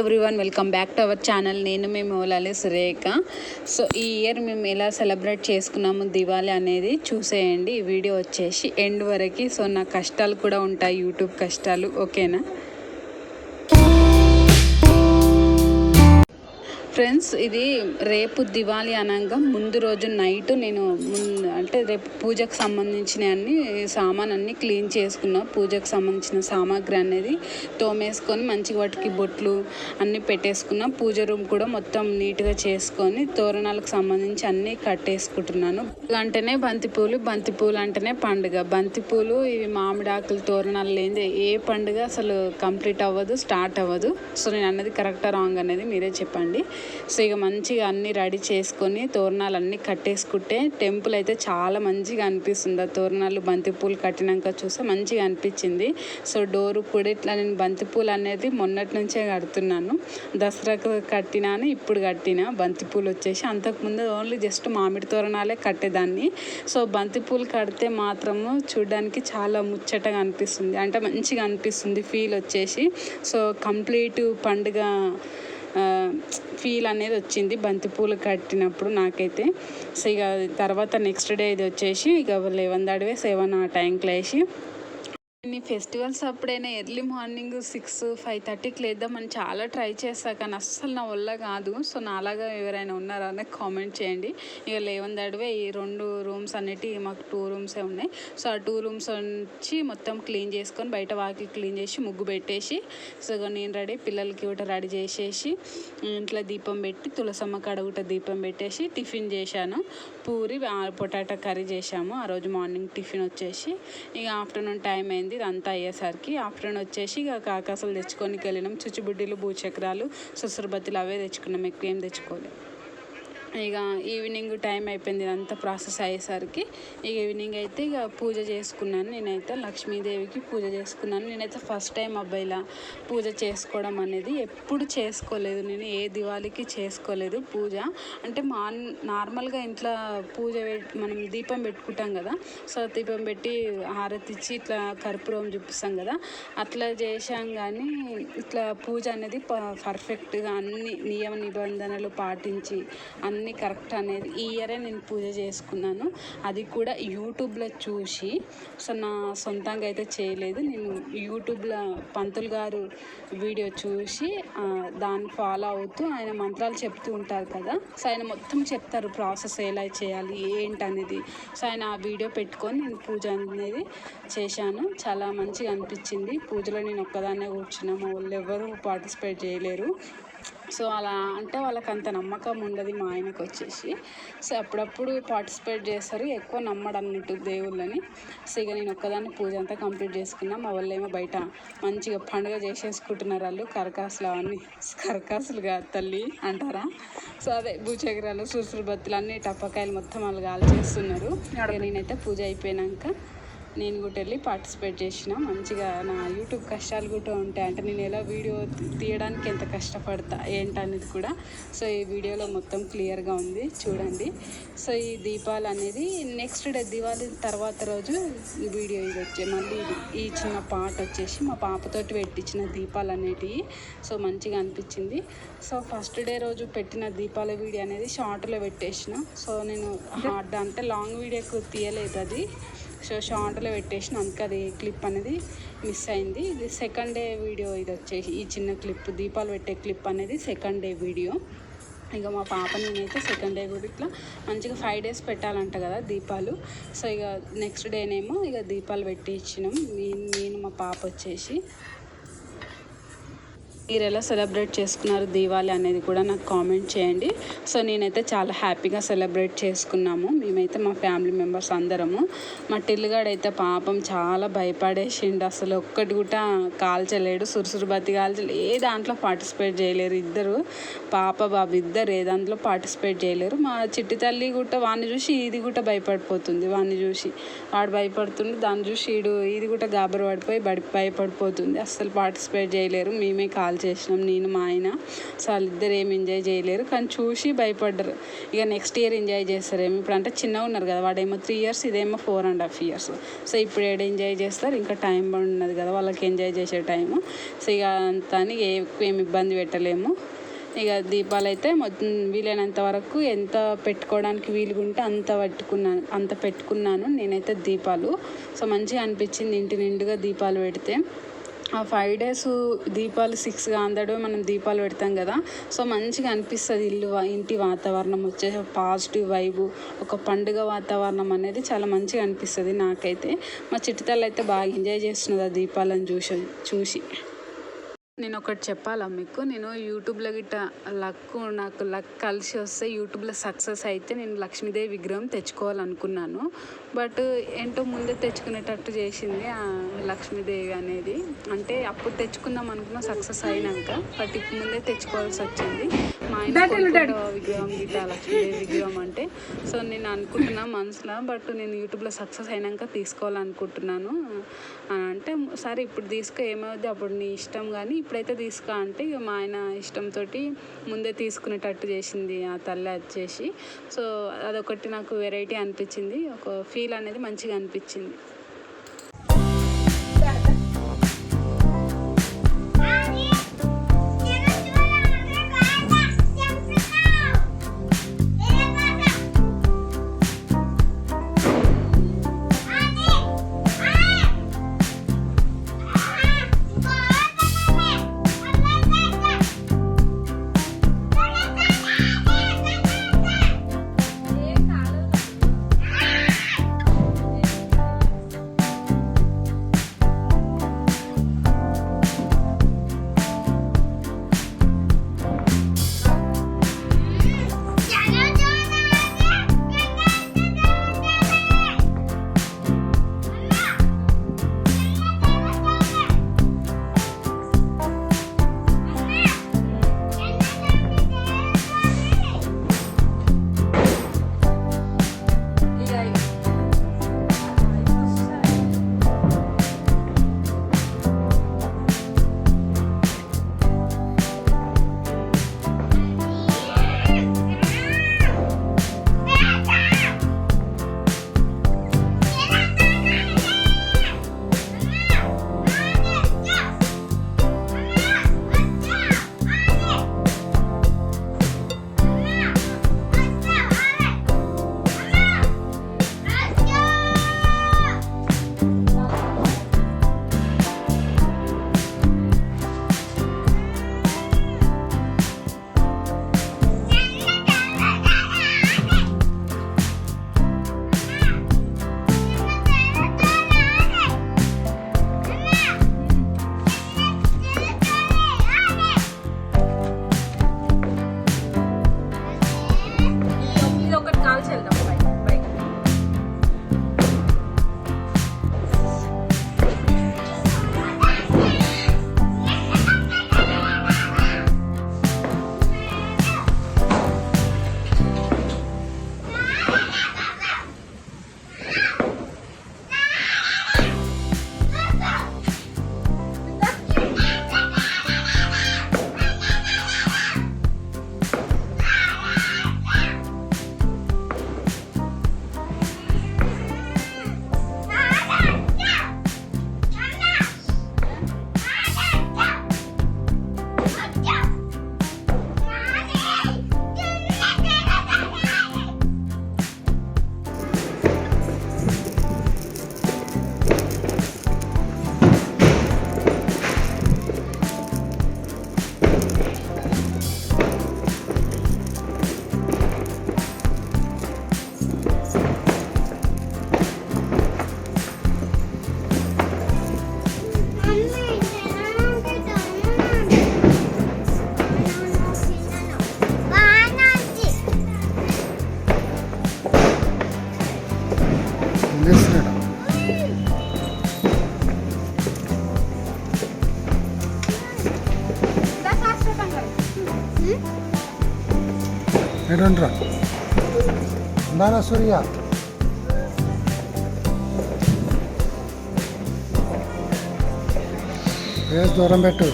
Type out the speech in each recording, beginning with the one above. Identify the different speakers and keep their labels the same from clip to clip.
Speaker 1: Everyone welcome back to our channel నేను మేము ఓలాలి సురేఖ. సో ఈ ఇయర్ మేము ఎలా సెలబ్రేట్ చేసుకున్నాము దివాళీ అనేది చూసేయండి. ఈ వీడియో వచ్చేసి ఎండ్ వరకు. సో నా కష్టాలు కూడా ఉంటాయి యూట్యూబ్ కష్టాలు. ఓకేనా ఫ్రెండ్స్ ఇది రేపు దివాళీ అనగా. ముందు రోజు నైట్ నేను ముందు అంటే రేపు పూజకు సంబంధించిన అన్ని సామాన్ అన్ని క్లీన్ చేసుకున్నా. పూజకు సంబంధించిన సామాగ్రి అనేది తోమేసుకొని మంచిగా వాటికి బొట్లు అన్నీ పెట్టేసుకున్నా. పూజ రూమ్ కూడా మొత్తం నీట్గా చేసుకొని తోరణాలకు సంబంధించి అన్నీ కట్టేసుకుంటున్నాను. అంటేనే బంతిపూలు బంతిపూలు అంటేనే పండుగ. బంతిపూలు ఇవి మామిడాకులు తోరణాలు లేనిదే ఏ పండుగ అసలు కంప్లీట్ అవ్వదు స్టార్ట్ అవ్వదు. సో నేను అన్నది కరెక్టా రాంగ్ అనేది మీరే చెప్పండి. సో ఇక మంచిగా అన్నీ రెడీ చేసుకొని తోరణాలు అన్నీ కట్టేసుకుంటే టెంపుల్ అయితే చాలా మంచిగా అనిపిస్తుంది. ఆ తోరణాలు బంతిపూలు కట్టినాక చూస్తే మంచిగా అనిపించింది. సో డోరు కూడా ఇట్లా నేను బంతిపూలు అనేది మొన్నటి నుంచే కడుతున్నాను. దసరాకు కట్టినాను ఇప్పుడు కట్టిన. బంతిపూలు వచ్చేసి అంతకుముందు ఓన్లీ జస్ట్ మామిడి తోరణాలే కట్టేదాన్ని. సో బంతిపూలు కడితే మాత్రము చూడడానికి చాలా ముచ్చటగా అనిపిస్తుంది. అంటే మంచిగా అనిపిస్తుంది ఫీల్ వచ్చేసి. సో కంప్లీట్ పండుగ ఫీల్ అనేది వచ్చింది. బంతిపూలు కట్టినప్పుడు నాకైతే. సో ఇక తర్వాత నెక్స్ట్ డే ఇది వచ్చేసి ఇక లెవెన్ దాడివే సెవెన్ ఆ టైంకి లేచి నేను ఫెస్టివల్స్ అప్పుడైనా ఎర్లీ మార్నింగ్ సిక్స్ ఫైవ్ థర్టీకి లేద్దామని చాలా ట్రై చేస్తా కానీ అస్సలు నా వల్ల కాదు. సో నాలాగా ఎవరైనా ఉన్నారా అని కామెంట్ చేయండి. ఇక లేవన్ దడివే ఈ రెండు రూమ్స్ అన్నిటి మాకు టూ రూమ్సే ఉన్నాయి. సో ఆ టూ రూమ్స్ వచ్చి మొత్తం క్లీన్ చేసుకొని బయట వాకిల్ క్లీన్ చేసి ముగ్గు పెట్టేసి సో నేను రెడీ పిల్లలకి కూడా రెడీ చేసేసి ఇంట్లో దీపం పెట్టి తులసమ్మ కాడ కూడా దీపం పెట్టేసి టిఫిన్ చేశాను. పూరి పొటాటో కర్రీ చేసాము ఆ రోజు మార్నింగ్ టిఫిన్ వచ్చేసి ఇక ఆఫ్టర్నూన్ టైం అయింది. ఇదంతా అయ్యేసరికి ఆఫ్టర్నూన్ వచ్చేసి ఇక కాకాసులు తెచ్చుకొని వెళ్ళినాం. చుచ్చుబుడ్డీలు భూచక్రాలు సుసరబత్తులు అవే తెచ్చుకున్నాం. ఎక్కువ ఏం తెచ్చుకోలేదు. ఇక ఈవినింగ్ టైం అయిపోయింది ఇదంతా ప్రాసెస్ అయ్యేసరికి ఇక ఈవినింగ్ అయితే ఇక పూజ చేసుకున్నాను. నేనైతే లక్ష్మీదేవికి పూజ చేసుకున్నాను. నేనైతే ఫస్ట్ టైం అబ్బాయిలా పూజ చేసుకోవడం అనేది ఎప్పుడు చేసుకోలేదు. నేను ఏ దివాళికి చేసుకోలేదు పూజ. అంటే మా నార్మల్గా ఇంట్లో పూజ మనం దీపం పెట్టుకుంటాం కదా సో దీపం పెట్టి హారతి ఇచ్చి ఇట్లా కర్పూరం చూపిస్తాం కదా అట్లా చేశాం కానీ ఇట్లా పూజ అనేది పర్ఫెక్ట్గా అన్ని నియమ నిబంధనలు పాటించి అన్నీ కరెక్ట్ అనేది ఈ ఇయరే నేను పూజ చేసుకున్నాను. అది కూడా యూట్యూబ్లో చూసి సో నా సొంతంగా అయితే చేయలేదు. నేను యూట్యూబ్లో పంతులు గారు వీడియో చూసి దాన్ని ఫాలో అవుతూ ఆయన మంత్రాలు చెప్తూ ఉంటారు కదా. సో ఆయన మొత్తం చెప్తారు ప్రాసెస్ ఎలా చేయాలి ఏంటనేది. సో ఆయన ఆ వీడియో పెట్టుకొని నేను పూజ అనేది చేశాను. చాలా మంచిగా అనిపించింది. పూజలో నేను ఒక్కదాన్నే కూర్చున్నాను వాళ్ళు ఎవరు పార్టిసిపేట్ చేయలేరు. సో అలా అంటే వాళ్ళకి అంత నమ్మకం ఉండదు మా ఆయనకు వచ్చేసి. సో అప్పుడప్పుడు పార్టిసిపేట్ చేస్తారు ఎక్కువ నమ్మడు అన్నట్టు దేవుళ్ళని. సో ఇక నేను ఒక్కదాన్ని పూజ అంతా కంప్లీట్ చేసుకున్నా మా వాళ్ళు ఏమో బయట మంచిగా పండుగ చేసేసుకుంటున్నారు వాళ్ళు కరకాసులు అవన్నీ. కరకాసులు కాదు తల్లి అంటారా? సో అదే భూచక్రాలు సుసురు బత్తులు అన్ని టప్పకాయలు మొత్తం వాళ్ళు గాలి చేస్తున్నారు ఇక నేనైతే పూజ అయిపోయాక నేను కూడా వెళ్ళి పార్టిసిపేట్ చేసిన. మంచిగా నా యూట్యూబ్ కష్టాలు కూడా ఉంటాయి. అంటే నేను ఎలా వీడియో తీయడానికి ఎంత కష్టపడతా ఏంటనేది కూడా. సో ఈ వీడియోలో మొత్తం క్లియర్గా ఉంది. చూడండి. సో ఈ దీపాలు అనేది నెక్స్ట్ డే దివాళీ తర్వాత రోజు ఈ వీడియో ఇది వచ్చే మళ్ళీ ఈ చిన్న పాట వచ్చేసి మా పాపతోటి పెట్టించిన దీపాలు అనేటివి. సో మంచిగా అనిపించింది. సో ఫస్ట్ డే రోజు పెట్టిన దీపాల వీడియో అనేది షార్ట్లో పెట్టేసిన. సో నేను హార్డ్ అంటే లాంగ్ వీడియోకు తీయలేదు అది. సో షార్ట్లో పెట్టేసిన అందుకే అది క్లిప్ అనేది మిస్ అయింది. ఇది సెకండ్ డే వీడియో ఇది వచ్చేసి ఈ చిన్న క్లిప్ దీపాలు పెట్టే క్లిప్ అనేది సెకండ్ డే వీడియో. ఇక మా పాప నేనైతే సెకండ్ డే కూడా ఇట్లా మంచిగా ఫైవ్ డేస్ పెట్టాలంట కదా దీపాలు. సో ఇక నెక్స్ట్ డేనేమో ఇక దీపాలు పెట్టి ఇచ్చినాం నేను నేను మా పాప వచ్చేసి. మీరు ఎలా సెలబ్రేట్ చేసుకున్నారు దీవాళి అనేది కూడా నాకు కామెంట్ చేయండి. సో నేనైతే చాలా హ్యాపీగా సెలబ్రేట్ చేసుకున్నాము. మేమైతే మా ఫ్యామిలీ మెంబర్స్ అందరము. మా టిల్లుగాడైతే పాపం చాలా భయపడేసిండు. అసలు ఒక్కటి కూడా కాల్చలేడు సురుసురుబతి కాల్చలేదు ఏ దాంట్లో పార్టిసిపేట్ చేయలేరు ఇద్దరు. పాప బాబు ఇద్దరు ఏ దాంట్లో పార్టిసిపేట్ చేయలేరు. మా చిట్టి తల్లి కూడా వాడిని చూసి ఇది కూడా భయపడిపోతుంది. వాడిని చూసి వాడు భయపడుతుండే దాన్ని చూసి ఈడు ఇది కూడా గాబరు పడిపోయి బడి భయపడిపోతుంది. అస్సలు పార్టిసిపేట్ చేయలేరు. మేమే కాల్ చేసినాం నేను మా ఆయన. సో వాళ్ళిద్దరు ఏమి ఎంజాయ్ చేయలేరు. కానీ చూసి భయపడ్డారు. ఇక నెక్స్ట్ ఇయర్ ఎంజాయ్ చేస్తారేమో. ఇప్పుడు అంటే చిన్నగా ఉన్నారు కదా వాడేమో త్రీ ఇయర్స్ ఇదేమో four and half years so ఇప్పుడు ఏడు ఎంజాయ్ చేస్తారు? ఇంకా టైం ఉన్నది కదా వాళ్ళకి ఎంజాయ్ చేసే టైము సో ఇక అంత అని ఏ ఏమి ఇబ్బంది పెట్టలేము. ఇక దీపాలు అయితే మొత్తం వీలైనంత వరకు ఎంత పెట్టుకోవడానికి వీలుగా ఉంటే అంత పట్టుకున్నాను అంత పెట్టుకున్నాను నేనైతే దీపాలు. సో మంచిగా అనిపించింది ఇంటి నిండుగా దీపాలు పెడితే. ఆ ఫైవ్ డేస్ దీపాలు సిక్స్గా అందడు మనం దీపాలు పెడతాం కదా. సో మంచిగా అనిపిస్తుంది ఇల్లు ఇంటి వాతావరణం వచ్చేసి పాజిటివ్ వైబు ఒక పండుగ వాతావరణం అనేది చాలా మంచిగా అనిపిస్తుంది నాకైతే. మా చిట్టితల్లు అయితే బాగా ఎంజాయ్ చేస్తున్నది ఆ దీపాలను చూసి చూసి. నేను ఒకటి చెప్పాలా మీకు? నేను యూట్యూబ్లో గిట్ట లక్ నాకు లక్ కలిసి వస్తే యూట్యూబ్లో సక్సెస్ అయితే నేను లక్ష్మీదేవి విగ్రహం తెచ్చుకోవాలనుకున్నాను. బట్ ఏంటో ముందే తెచ్చుకునేటట్టు చేసింది ఆ లక్ష్మీదేవి అనేది. అంటే అప్పుడు తెచ్చుకుందాం అనుకున్నా సక్సెస్ అయినాక బట్ ఇప్పుడు ముందే తెచ్చుకోవాల్సి వచ్చింది. మా ఆయన విగ్రహం గిట్ట లక్ష్మీదేవి విగ్రహం అంటే. సో నేను అనుకుంటున్నా మనసులో బట్ నేను యూట్యూబ్లో సక్సెస్ అయినాక తీసుకోవాలనుకుంటున్నాను. అంటే సరే ఇప్పుడు తీసుకో ఏమవుద్ది అప్పుడు నీ ఇష్టం కానీ ఇప్పుడైతే తీసుకో అంటే ఇక మా ఆయన ఇష్టంతో ముందే తీసుకునేటట్టు చేసింది ఆ తల్లి వచ్చేసి సో అదొకటి నాకు వెరైటీ అనిపించింది. ఒక ఫీల్ అనేది మంచిగా అనిపించింది.
Speaker 2: ఏంటంటారా ఉందానా సూర్య వేసి దూరం పెట్టు.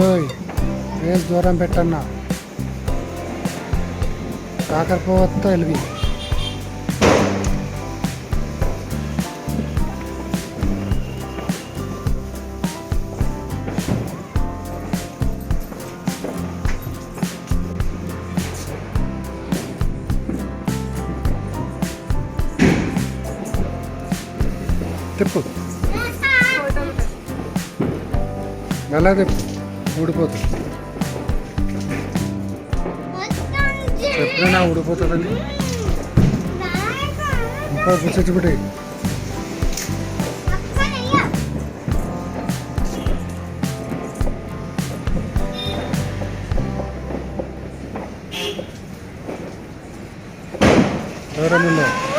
Speaker 2: ఓయ్ ఫేస్ దూరం పెట్టన్నా. కాకరపోవత్తో
Speaker 3: వెళ్ళి ನಲ್ಲದೆ ಉಡುಪೋತು ಎಪ್ಪ ನಾವು ಉಡುಪೋತದಲ್ಲಿ ಉಪ್ಪ ಕುಸಿಚ್ಬಿಡಿ വേറെ ഒന്നുമില്ല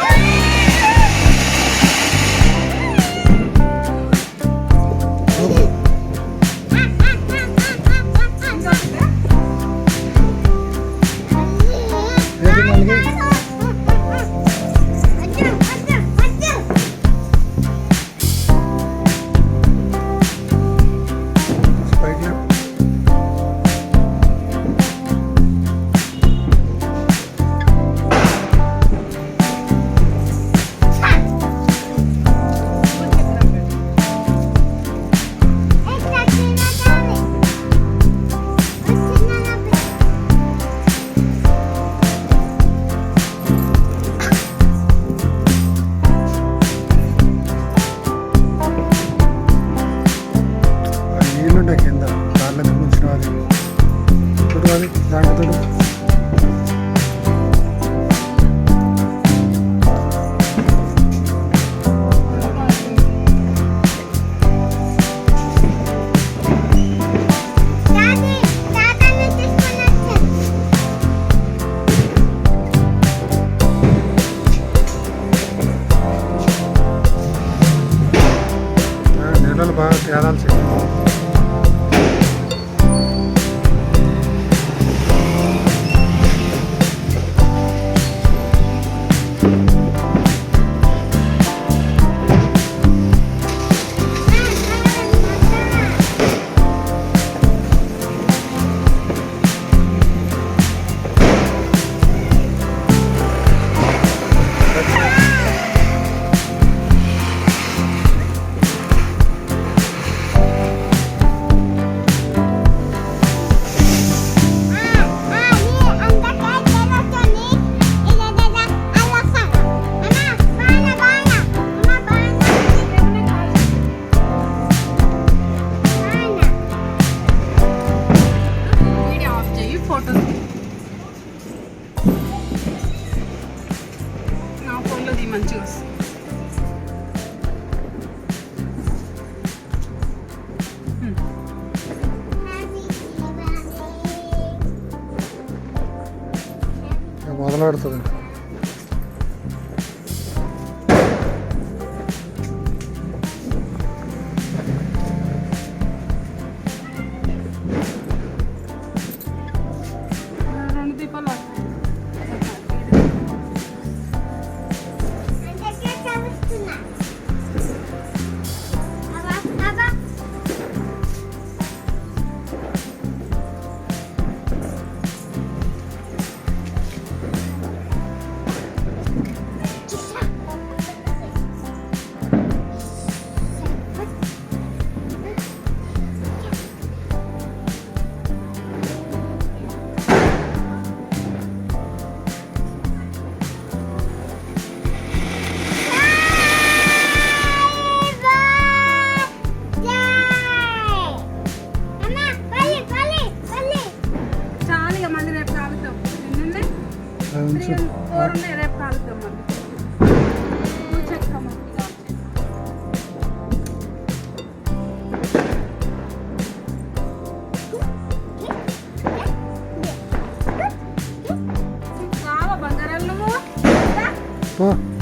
Speaker 3: Huh.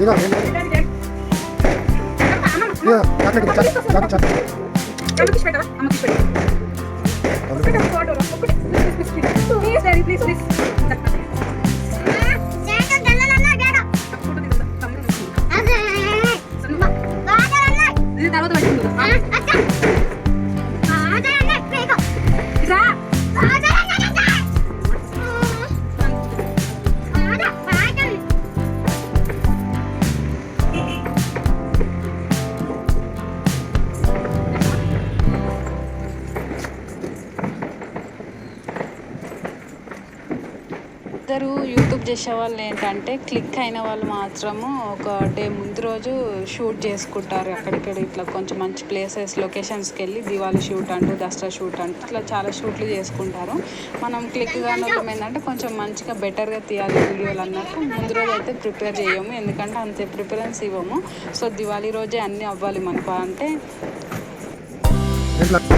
Speaker 3: ఏం
Speaker 2: లేదు ఇదిగో ఏం లేదు
Speaker 3: డాడీ, డాడీ. అమ్మ, అమ్మ,
Speaker 2: ఇదిగో చాక్లెట్ ఇవ్వు, చాక్- చాక్- చాక్.
Speaker 3: అమ్మకి ఇచ్చి పెట్టవా? అమ్మకి ఇచ్చి పెట్టు. ఒక్కటే ఒక ఫోటో రా. ఒక్కటే. Please, please, please. Please, daddy, please, please. ఇందా. ఫోటో దిగుదా. తమ్ముడు వస్తుంది. సన్న. ఇది తర్వాత పెట్టుకుందా
Speaker 1: చేసే వాళ్ళు ఏంటంటే క్లిక్ అయిన వాళ్ళు మాత్రము ఒక డే ముందు రోజు షూట్ చేసుకుంటారు అక్కడిక్కడ ఇట్లా కొంచెం మంచి ప్లేసెస్ లొకేషన్స్కి వెళ్ళి దివాళీ షూట్ అంటూ దసరా షూట్ అంటూ ఇట్లా చాలా షూట్లు చేసుకుంటారు. మనం క్లిక్ కాని వాళ్ళం ఏంటంటే కొంచెం మంచిగా బెటర్గా తీయాలి వీడియోలు అన్నట్టు ముందు రోజు అయితే ప్రిపేర్ చేయము. ఎందుకంటే అంతే ప్రిఫరెన్స్ ఇవ్వము. సో దివాళీ రోజే అన్నీ అవ్వాలి మనకు. అంటే
Speaker 2: ఎట్లా
Speaker 1: అంటే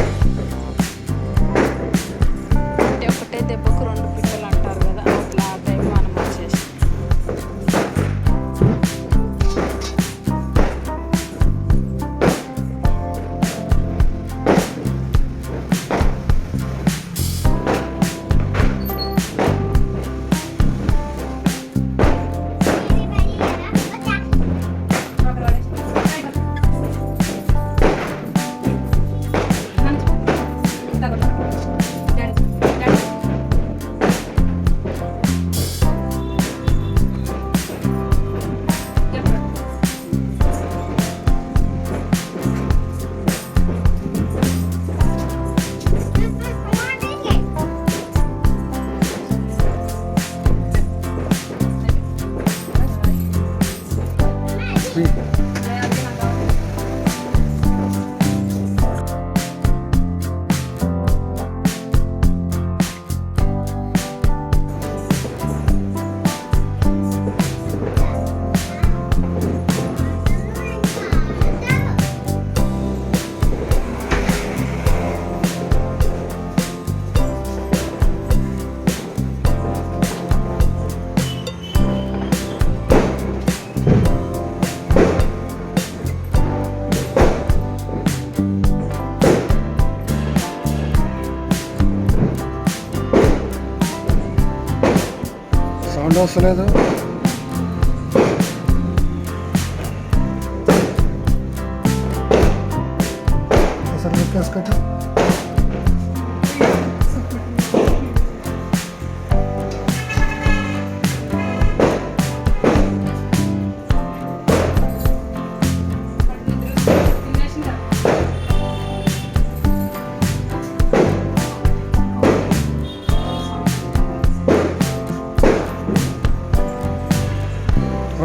Speaker 2: 啥子来着？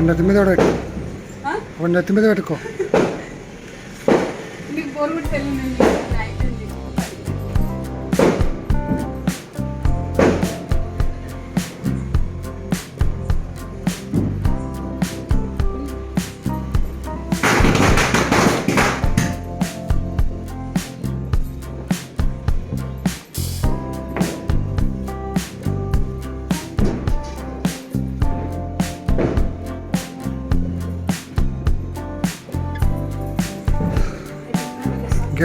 Speaker 2: నెత్తి మీద వన్ నెత్తి మీద పెట్టుకో.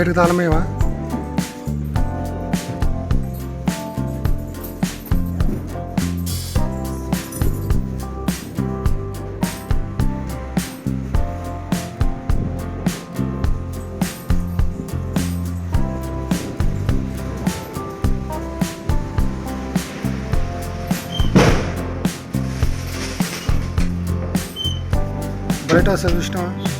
Speaker 4: ढेर
Speaker 3: दाल में वहाँ। बेटा सर्विस्टमा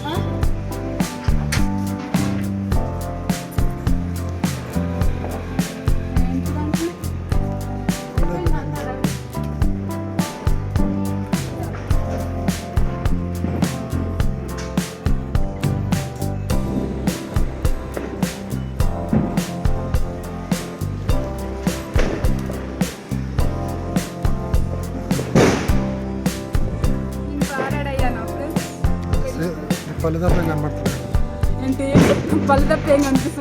Speaker 3: da penha, né?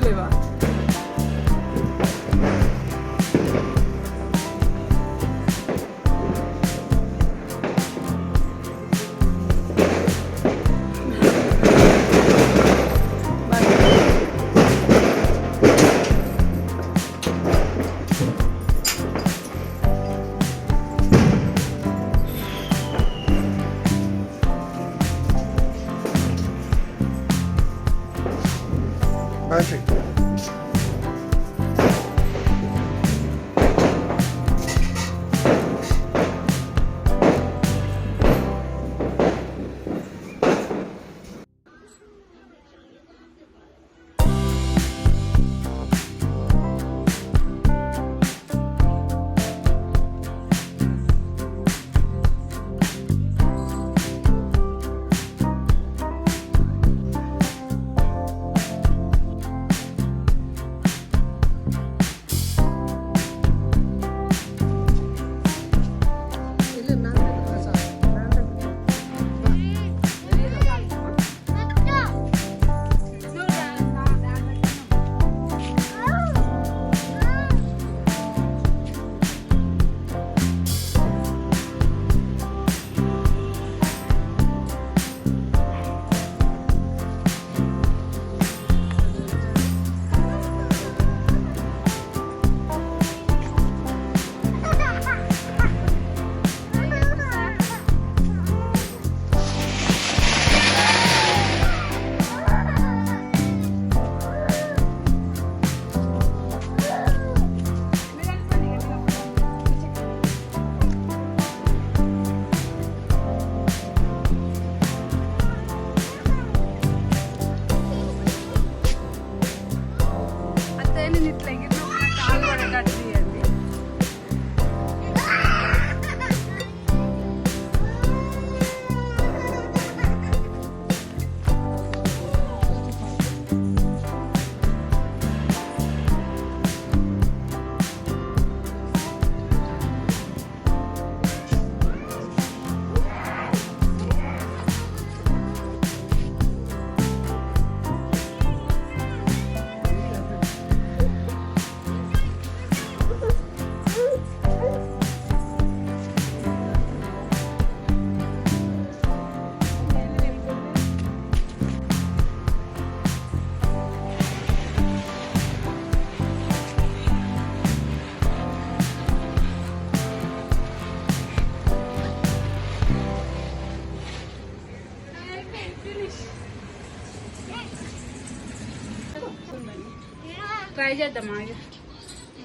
Speaker 3: ట్రై చేద్దామా? ఇది.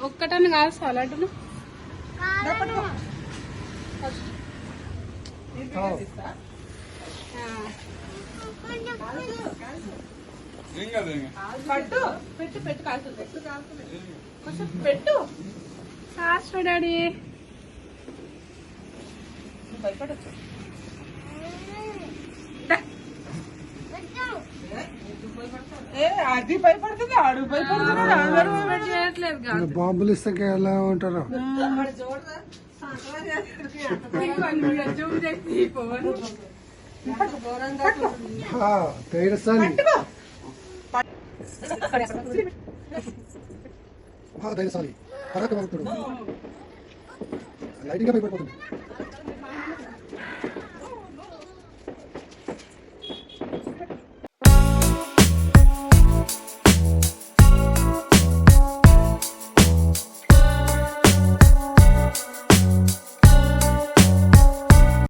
Speaker 3: ఒక్కటని కాదు సలాడ్ను
Speaker 2: పట్టు పెట్టు పెట్టు కాలుతుంది. కొంచెం పెట్టు.
Speaker 3: Cost daddy.
Speaker 2: భయపడచ్చు అది భయపడుతుంది ఆడు భయపడుతున్నాడు అందరూ
Speaker 4: బాంబులు ఇస్తే ఎలా ఉంటారు? ధైర్యశాలి భయపడిపోతుంది.